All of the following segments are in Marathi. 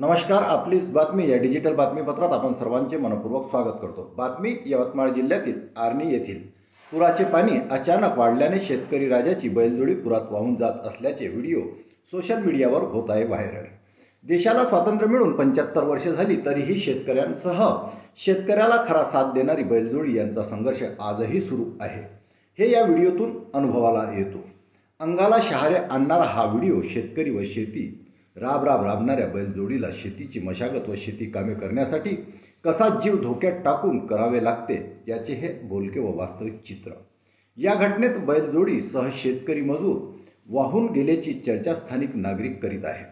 नमस्कार आपलीच बातमी या डिजिटल बातमीपत्रात आपण सर्वांचे मनपूर्वक स्वागत करतो. बातमी यवतमाळ जिल्ह्यातील आर्णी येथील पुराचे पाणी अचानक वाढल्याने शेतकरी राजाची बैलजोडी पुरात वाहून जात असल्याचे व्हिडिओ सोशल मीडियावर होत आहे व्हायरल. देशाला स्वातंत्र्य मिळून पंच्याहत्तर वर्षे झाली तरीही शेतकऱ्यांसह शेतकऱ्याला खरा साथ देणारी बैलजोडी यांचा संघर्ष आजही सुरू आहे. हे या व्हिडिओतून अनुभवाला येतो. अंगाला शहारे आणणारा हा व्हिडिओ शेतकरी व शेती राब राब राबणाऱ्या बैलजोडीला शेतीची मशागत व शेती कामे करण्यासाठी कसा जीव धोक्यात टाकून करावे लागते याचे हे बोलके व वास्तविक चित्र. या घटनेत बैलजोडी सह शेतकरी मजूर वाहून गेल्याची चर्चा स्थानिक नागरिक करीत आहे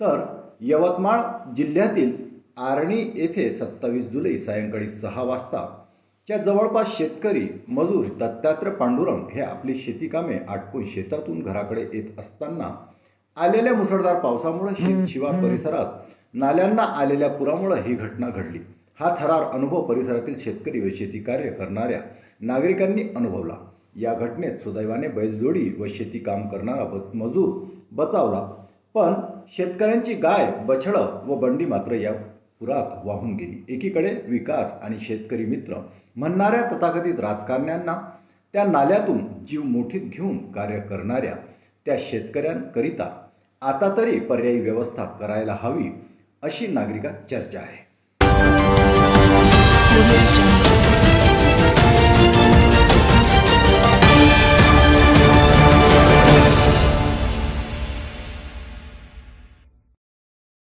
तर यवतमाळ जिल्ह्यातील आर्णी येथे सत्तावीस जुलै सायंकाळी सहा वाजता च्या जवळपास शेतकरी मजूर दत्तात्रय पांडुरंग हे आपली शेतीकामे आटपून शेतातून घराकडे येत असताना आलेल्या मुसळधार पावसामुळे शिवार परिसरात नाल्यांना आलेल्या पुरामुळे ही घटना घडली. हा थरार अनुभव परिसरातील शेतकरी व शेती कार्य करणाऱ्या नागरिकांनी अनुभवला. या घटनेत सुदैवाने बैलजोडी व शेती काम करणारा मजूर बचावला. पण शेतकऱ्यांची गाय बछडं व बंडी मात्र या पुरात वाहून गेली. एकीकडे विकास आणि शेतकरी मित्र म्हणणाऱ्या तथाकथित राजकारण्यांना त्या नाल्यातून जीव मुठीत घेऊन कार्य करणाऱ्या त्या शेतकऱ्यांकरिता आता तरी पर्यायी व्यवस्था करायला हवी अशी नागरिकात चर्चा आहे.